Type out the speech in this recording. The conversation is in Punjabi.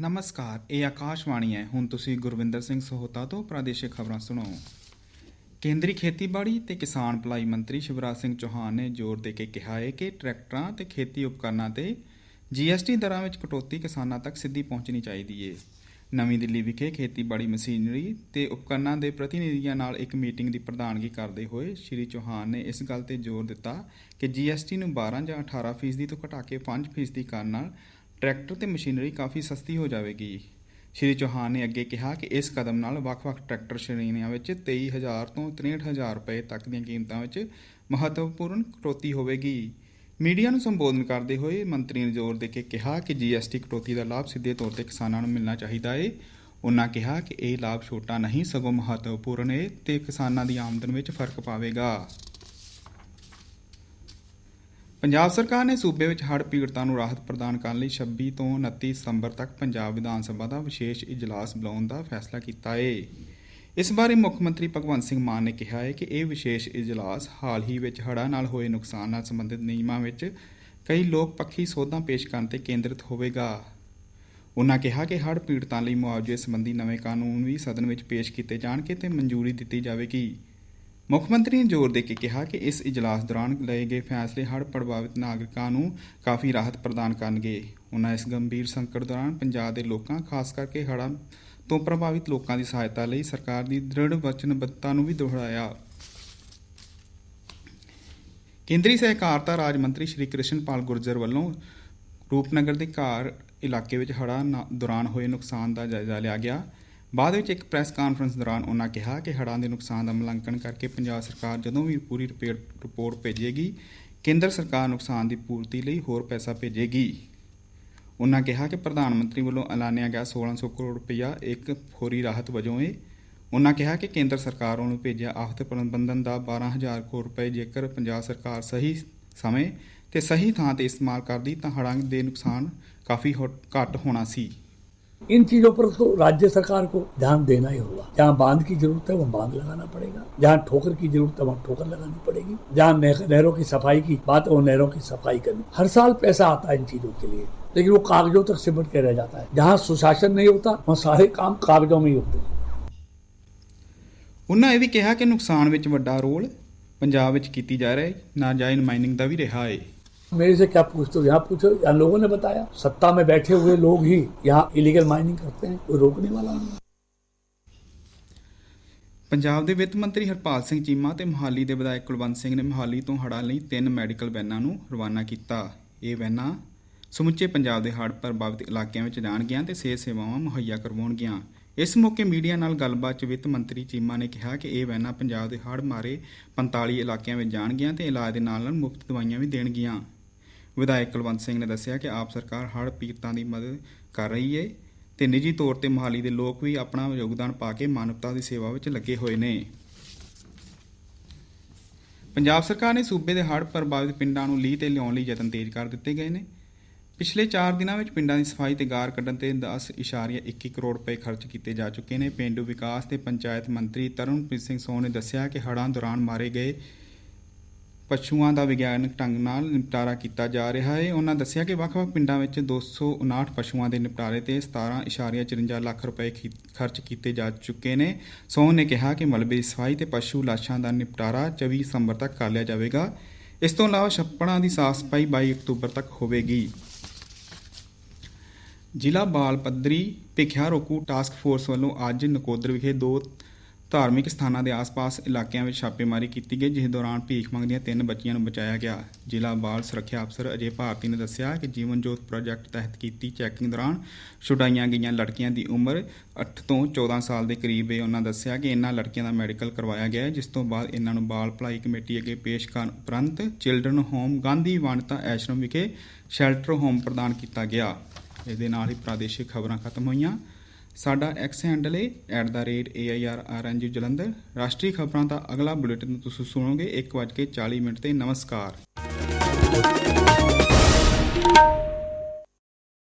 ਨਮਸਕਾਰ, ਇਹ ਆਕਾਸ਼ਵਾਣੀ ਹੈ। ਹੁਣ ਤੁਸੀਂ ਗੁਰਵਿੰਦਰ ਸਿੰਘ ਸਹੋਤਾ ਤੋਂ ਪ੍ਰਾਦੇਸ਼ਿਕ ਖਬਰਾਂ ਸੁਣੋ। ਕੇਂਦਰੀ ਖੇਤੀਬਾੜੀ ਤੇ ਕਿਸਾਨ ਭਲਾਈ ਮੰਤਰੀ ਸ਼ਿਵਰਾਜ ਸਿੰਘ ਚੌਹਾਨ ਨੇ ਜ਼ੋਰ ਦੇ ਕੇ ਕਿਹਾ ਹੈ ਕਿ ਟਰੈਕਟਰਾਂ ਤੇ ਖੇਤੀ ਉਪਕਰਨਾਂ ਤੇ ਜੀਐਸਟੀ ਦਰਾਂ ਵਿੱਚ ਕਟੌਤੀ ਕਿਸਾਨਾਂ ਤੱਕ ਸਿੱਧੀ ਪਹੁੰਚਣੀ ਚਾਹੀਦੀ ਹੈ ਨਵੀਂ ਦਿੱਲੀ ਵਿਖੇ ਖੇਤੀਬਾੜੀ ਮਸ਼ੀਨਰੀ ਤੇ ਉਪਕਰਨਾਂ ਦੇ ਪ੍ਰਤੀਨਿਧੀਆਂ ਨਾਲ ਇੱਕ ਮੀਟਿੰਗ ਦੀ ਪ੍ਰਧਾਨਗੀ ਕਰਦੇ ਹੋਏ ਸ਼੍ਰੀ ਚੌਹਾਨ ਨੇ ਇਸ ਗੱਲ ਤੇ ਜ਼ੋਰ ਦਿੱਤਾ ਕਿ ਜੀਐਸਟੀ ਨੂੰ 12 ਜਾਂ 18% ਫੀਸਦੀ ਤੋਂ ਘਟਾ ਕੇ 5% ਫੀਸਦੀ ਕਰਨ ਨਾਲ ਟਰੈਕਟਰ ਤੇ ਮਸ਼ੀਨਰੀ ਕਾਫੀ ਸਸਤੀ ਹੋ ਜਾਵੇਗੀ। ਸ਼੍ਰੀ ਚੌਹਾਨ ਨੇ ਅੱਗੇ ਕਿਹਾ ਕਿ ਇਸ ਕਦਮ ਨਾਲ ਵੱਖ-ਵੱਖ ਟਰੈਕਟਰ ਸ਼੍ਰੇਣੀਆਂ ਵਿੱਚ 23000 ਤੋਂ 63000 ਰੁਪਏ ਤੱਕ ਦੀਆਂ ਕੀਮਤਾਂ ਵਿੱਚ ਮਹੱਤਵਪੂਰਨ ਕਟੌਤੀ ਹੋਵੇਗੀ। ਮੀਡੀਆ ਨੂੰ ਸੰਬੋਧਨ ਕਰਦੇ ਹੋਏ ਮੰਤਰੀ ਨੇ ਜ਼ੋਰ ਦੇ ਕੇ ਕਿਹਾ ਕਿ ਜੀਐਸਟੀ ਕਟੌਤੀ ਦਾ ਲਾਭ ਸਿੱਧੇ ਤੌਰ ਤੇ ਕਿਸਾਨਾਂ ਨੂੰ ਮਿਲਣਾ ਚਾਹੀਦਾ ਹੈ ਉਨ੍ਹਾਂ ਕਿਹਾ ਕਿ ਇਹ ਲਾਭ ਛੋਟਾ ਨਹੀਂ, ਸਗੋਂ ਮਹੱਤਵਪੂਰਨ ਹੈ ਤੇ ਕਿਸਾਨਾਂ ਦੀ ਆਮਦਨ ਵਿੱਚ ਫ਼ਰਕ ਪਾਵੇਗਾ। ਪੰਜਾਬ ਸਰਕਾਰ ਨੇ ਸੂਬੇ ਵਿੱਚ ਹੜ੍ਹ ਪੀੜਤਾਂ ਨੂੰ ਰਾਹਤ ਪ੍ਰਦਾਨ ਕਰਨ ਲਈ 26 ਤੋਂ 29 ਸਤੰਬਰ ਤੱਕ ਪੰਜਾਬ ਵਿਧਾਨ ਸਭਾ ਦਾ ਵਿਸ਼ੇਸ਼ ਇਜਲਾਸ ਬੁਲਾਉਣ ਦਾ ਫੈਸਲਾ ਕੀਤਾ ਹੈ ਇਸ ਬਾਰੇ ਮੁੱਖ ਮੰਤਰੀ ਭਗਵੰਤ ਸਿੰਘ ਮਾਨ ਨੇ ਕਿਹਾ ਹੈ ਕਿ ਇਹ ਵਿਸ਼ੇਸ਼ ਇਜਲਾਸ ਹਾਲ ਹੀ ਵਿੱਚ ਹੜ੍ਹਾਂ ਨਾਲ ਹੋਏ ਨੁਕਸਾਨ ਨਾਲ ਸੰਬੰਧਿਤ ਨਿਯਮਾਂ ਵਿੱਚ ਕਈ ਲੋਕ ਪੱਖੀ ਸੋਧਾਂ ਪੇਸ਼ ਕਰਨ ਤੇ ਕੇਂਦਰਿਤ ਹੋਵੇਗਾ। ਉਨ੍ਹਾਂ ਕਿਹਾ ਕਿ ਹੜ੍ਹ ਪੀੜਤਾਂ ਲਈ ਮੁਆਵਜ਼ੇ ਸੰਬੰਧੀ ਨਵੇਂ ਕਾਨੂੰਨ ਵੀ ਸਦਨ ਵਿੱਚ ਪੇਸ਼ ਕੀਤੇ ਜਾਣਗੇ ਤੇ ਮਨਜ਼ੂਰੀ ਦਿੱਤੀ ਜਾਵੇਗੀ। ਮੁੱਖ ਮੰਤਰੀ ਨੇ ਜ਼ੋਰ ਦੇ ਕੇ ਕਿਹਾ ਕਿ ਇਸ ਇਜਲਾਸ ਦੌਰਾਨ ਲਏ ਗਏ ਫੈਸਲੇ ਹੜ੍ਹ ਪ੍ਰਭਾਵਿਤ ਨਾਗਰਿਕਾਂ ਨੂੰ ਕਾਫੀ ਰਾਹਤ ਪ੍ਰਦਾਨ ਕਰਨਗੇ। ਉਹਨਾਂ ਇਸ ਗੰਭੀਰ ਸੰਕਟ ਦੌਰਾਨ ਪੰਜਾਬ ਦੇ ਲੋਕਾਂ, ਖਾਸ ਕਰਕੇ ਹੜ੍ਹਾਂ ਤੋਂ ਪ੍ਰਭਾਵਿਤ ਲੋਕਾਂ ਦੀ ਸਹਾਇਤਾ ਲਈ ਸਰਕਾਰ ਦੀ ਦ੍ਰਿੜ ਵਚਨਬੱਧਤਾ ਨੂੰ ਵੀ ਦੁਹਰਾਇਆ। ਕੇਂਦਰੀ ਸਹਿਕਾਰਤਾ ਰਾਜ ਮੰਤਰੀ ਸ਼੍ਰੀ ਕ੍ਰਿਸ਼ਨਪਾਲ ਗੁਰਜਰ ਵੱਲੋਂ ਰੂਪਨਗਰ ਦੇ ਘਰ ਇਲਾਕੇ ਵਿੱਚ ਹੜ੍ਹਾਂ ਦੌਰਾਨ ਹੋਏ ਨੁਕਸਾਨ ਦਾ ਜਾਇਜ਼ਾ ਲਿਆ ਗਿਆ। ਬਾਅਦ ਵਿੱਚ ਇੱਕ ਪ੍ਰੈਸ ਕਾਨਫਰੰਸ ਦੌਰਾਨ ਉਹਨਾਂ ਕਿਹਾ ਕਿ ਹੜ੍ਹਾਂ ਦੇ ਨੁਕਸਾਨ ਦਾ ਮੁਲਾਂਕਣ ਕਰਕੇ ਪੰਜਾਬ ਸਰਕਾਰ ਜਦੋਂ ਵੀ ਪੂਰੀ ਰਿਪੋਰਟ ਭੇਜੇਗੀ, ਕੇਂਦਰ ਸਰਕਾਰ ਨੁਕਸਾਨ ਦੀ ਪੂਰਤੀ ਲਈ ਹੋਰ ਪੈਸਾ ਭੇਜੇਗੀ। ਉਹਨਾਂ ਕਿਹਾ ਕਿ ਪ੍ਰਧਾਨ ਮੰਤਰੀ ਵੱਲੋਂ ਐਲਾਨਿਆ ਗਿਆ 1600 ਕਰੋੜ ਰੁਪਇਆ ਇੱਕ ਫੌਰੀ ਰਾਹਤ ਵਜੋਂ ਏ। ਉਹਨਾਂ ਕਿਹਾ ਕਿ ਕੇਂਦਰ ਸਰਕਾਰ ਨੂੰ ਭੇਜਿਆ ਆਫਤ ਪ੍ਰਬੰਧਨ ਦਾ 12000 ਕਰੋੜ ਰੁਪਏ ਜੇਕਰ ਪੰਜਾਬ ਸਰਕਾਰ ਸਹੀ ਸਮੇਂ ਤੇ ਸਹੀ ਥਾਂ ਤੇ ਇਸਤੇਮਾਲ ਕਰਦੀ ਤਾਂ ਹੜ੍ਹਾਂ ਦੇ ਨੁਕਸਾਨ ਕਾਫੀ ਘੱਟ ਹੋਣਾ ਸੀ। इन चीजों पर तो राज्य सरकार को ध्यान देना ही होगा जहाँ बांध की जरूरत है वहाँ बांध लगाना पड़ेगा जहाँ ठोकर की जरूरत है वहाँ ठोकर लगानी पड़ेगी जहाँ नह- नहरों की सफाई की बात है वो नहरों की सफाई करनी हर साल पैसा आता है इन चीजों के लिए लेकिन वो कागजों तक सिमट के रह जाता है जहाँ सुशासन नहीं होता वहाँ सारे काम कागजों में ही होते हैं ਉਨ੍ਹਾਂ ਇਹ ਵੀ ਕਿਹਾ ਕਿ ਨੁਕਸਾਨ ਵਿੱਚ ਵੱਡਾ ਰੋਲ ਪੰਜਾਬ ਵਿੱਚ ਕੀਤੀ ਜਾ ਰਹੀ ਨਾਜਾਇਜ਼ ਮਾਈਨਿੰਗ ਦਾ ਵੀ ਰਿਹਾ ਹੈ मेरे से क्या पूछते हो यहाँ पूछो यहाँ लोगों ने बताया सत्ता में बैठे हुए लोग ही यहाँ इलीगल माइनिंग करते हैं कोई रोकने वाला नहीं ਪੰਜਾਬ ਦੇ ਵਿੱਤ ਮੰਤਰੀ ਹਰਪਾਲ ਸਿੰਘ ਚੀਮਾ ਤੇ ਮੋਹਾਲੀ ਦੇ ਵਿਧਾਇਕ ਕੁਲਵੰਤ ਸਿੰਘ ਨੇ ਮੋਹਾਲੀ ਤੋਂ ਹੜ੍ਹਾਂ ਲਈ ਤਿੰਨ ਮੈਡੀਕਲ ਵੈਨਾਂ ਨੂੰ ਰਵਾਨਾ ਕੀਤਾ ਇਹ ਵੈਨਾਂ ਸਮੁੱਚੇ ਪੰਜਾਬ ਦੇ ਹੜ੍ਹ ਪ੍ਰਭਾਵਿਤ ਇਲਾਕਿਆਂ ਵਿੱਚ ਜਾਣਗੀਆਂ ਤੇ ਸਿਹਤ ਸੇਵਾਵਾਂ ਮੁਹੱਈਆ ਕਰਵਾਉਣਗੀਆਂ ਇਸ ਮੌਕੇ ਮੀਡੀਆ ਨਾਲ ਗੱਲਬਾਤ 'ਚ ਵਿੱਤ ਮੰਤਰੀ ਚੀਮਾ ਨੇ ਕਿਹਾ ਕਿ ਇਹ ਵੈਨਾਂ ਪੰਜਾਬ ਦੇ ਹੜ੍ਹ ਮਾਰੇ 45 ਇਲਾਕਿਆਂ ਵਿੱਚ ਜਾਣਗੀਆਂ ਤੇ ਇਲਾਜ ਦੇ ਨਾਲ ਨਾਲ ਮੁਫਤ ਦਵਾਈਆਂ ਵੀ ਦੇਣਗੀਆਂ ਵਿਧਾਇਕ ਕੁਲਵੰਤ ਸਿੰਘ ਨੇ ਦੱਸਿਆ ਕਿ ਆਪ ਸਰਕਾਰ ਹੜ੍ਹ ਪੀੜਤਾਂ ਦੀ ਮਦਦ ਕਰ ਰਹੀ ਹੈ ਤੇ ਨਿੱਜੀ ਤੌਰ ਤੇ ਮੋਹਾਲੀ ਦੇ ਲੋਕ ਵੀ ਆਪਣਾ ਯੋਗਦਾਨ ਪਾ ਕੇ ਮਾਨਵਤਾ ਦੀ ਸੇਵਾ ਵਿੱਚ ਲੱਗੇ ਹੋਏ ਨੇ। ਪੰਜਾਬ ਸਰਕਾਰ ਨੇ ਸੂਬੇ ਦੇ ਹੜ੍ਹ ਪ੍ਰਭਾਵਿਤ ਪਿੰਡਾਂ ਨੂੰ ਲੀਹ ਤੇ ਲਿਆਉਣ ਲਈ ਯਤਨ ਤੇਜ਼ ਕਰ ਦਿੱਤੇ ਗਏ ਨੇ। ਪਿਛਲੇ 4 ਦਿਨਾਂ ਵਿੱਚ ਪਿੰਡਾਂ ਦੀ ਸਫ਼ਾਈ ਤੇ ਗਾਰ ਕੱਢਣ ਤੇ 10.21 ਕਰੋੜ ਰੁਪਏ ਖਰਚ ਕੀਤੇ ਜਾ ਚੁੱਕੇ ਨੇ। ਪਿੰਡੂ ਵਿਕਾਸ ਤੇ ਪੰਚਾਇਤ ਮੰਤਰੀ ਤਰਨਪ੍ਰੀਤ ਸਿੰਘ ਸੋਹ ਨੇ ਦੱਸਿਆ ਕਿ ਹੜ੍ਹਾਂ ਦੌਰਾਨ ਮਾਰੇ ਗਏ ਪਸ਼ੂਆਂ ਦਾ ਵਿਗਿਆਨਕ ਢੰਗ ਨਾਲ ਨਿਪਟਾਰਾ ਕੀਤਾ ਜਾ ਰਿਹਾ ਹੈ। ਉਹਨਾਂ ਦੱਸਿਆ ਕਿ ਵੱਖ-ਵੱਖ ਪਿੰਡਾਂ ਵਿੱਚ 259 ਪਸ਼ੂਆਂ ਦੇ ਨਿਪਟਾਰੇ ਤੇ 17.54 ਲੱਖ ਰੁਪਏ ਖੀ- ਖਰਚ ਕੀਤੇ ਜਾ ਚੁੱਕੇ ਨੇ। ਸੋਹ ਨੇ ਕਿਹਾ ਕਿ ਮਲਬੇ ਦੀ ਸਫ਼ਾਈ ਤੇ ਪਸ਼ੂ ਲਾਸ਼ਾਂ ਦਾ ਨਿਪਟਾਰਾ 24 ਦਸੰਬਰ ਤੱਕ ਕਰ ਲਿਆ ਜਾਵੇਗਾ। ਇਸ ਤੋਂ ਇਲਾਵਾ ਛੱਪੜਾਂ ਦੀ ਸਾਫ਼ ਸਫ਼ਾਈ 22 ਅਕਤੂਬਰ ਤੱਕ ਹੋਵੇਗੀ। ਜ਼ਿਲ੍ਹਾ ਬਾਲ ਪੱਧਰੀ ਭਿਖਿਆ ਰੋਕੂ ਟਾਸਕ ਫੋਰਸ ਵੱਲੋਂ ਅੱਜ ਨਕੋਦਰ ਵਿਖੇ ਦੋ ਧਾਰਮਿਕ ਸਥਾਨਾਂ ਦੇ ਆਸ-ਪਾਸ ਇਲਾਕਿਆਂ ਵਿੱਚ ਛਾਪੇਮਾਰੀ ਕੀਤੀ ਗਈ, ਜਿਸ ਦੌਰਾਨ ਭੀਖ ਮੰਗਦੀਆਂ ਤਿੰਨ ਬੱਚੀਆਂ ਨੂੰ ਬਚਾਇਆ ਗਿਆ। ਜ਼ਿਲ੍ਹਾ ਬਾਲ ਸੁਰੱਖਿਆ ਅਫਸਰ ਅਜੇ ਭਾਰਤੀ ਨੇ ਦੱਸਿਆ ਕਿ ਜੀਵਨ ਜੋਤ ਪ੍ਰੋਜੈਕਟ ਤਹਿਤ ਕੀਤੀ ਚੈਕਿੰਗ ਦੌਰਾਨ ਛੁਡਾਈਆਂ ਗਈਆਂ ਲੜਕੀਆਂ ਦੀ ਉਮਰ 8 ਤੋਂ 14 ਸਾਲ ਦੇ ਕਰੀਬ ਹੈ ਉਹਨਾਂ ਦੱਸਿਆ ਕਿ ਇਹਨਾਂ ਲੜਕੀਆਂ ਦਾ ਮੈਡੀਕਲ ਕਰਵਾਇਆ ਗਿਆ ਜਿਸ ਤੋਂ ਬਾਅਦ ਇਹਨਾਂ ਨੂੰ ਬਾਲ ਭਲਾਈ ਕਮੇਟੀ ਅੱਗੇ ਪੇਸ਼ ਕਰਨ ਉਪਰੰਤ ਚਿਲਡਰਨ ਹੋਮ ਗਾਂਧੀ ਵਾਨਤਾ ਐਸ਼ਰਮ ਵਿਖੇ ਸ਼ੈਲਟਰ ਹੋਮ ਪ੍ਰਦਾਨ ਕੀਤਾ ਗਿਆ। ਇਸ ਦੇ ਨਾਲ ਹੀ ਪ੍ਰਾਦੇਸ਼ਿਕ ਖਬਰਾਂ ਖਤਮ ਹੋਈਆਂ। ਸਾਡਾ ਐਕਸ ਹੈਂਡਲ ਹੈ @airrng ਜਲੰਧਰ। ਰਾਸ਼ਟਰੀ ਖਬਰਾਂ ਦਾ ਅਗਲਾ ਬੁਲੇਟਿਨ ਤੁਸੀਂ ਸੁਣੋਗੇ 1:40 ਮਿੰਟ ਤੇ। ਨਮਸਕਾਰ।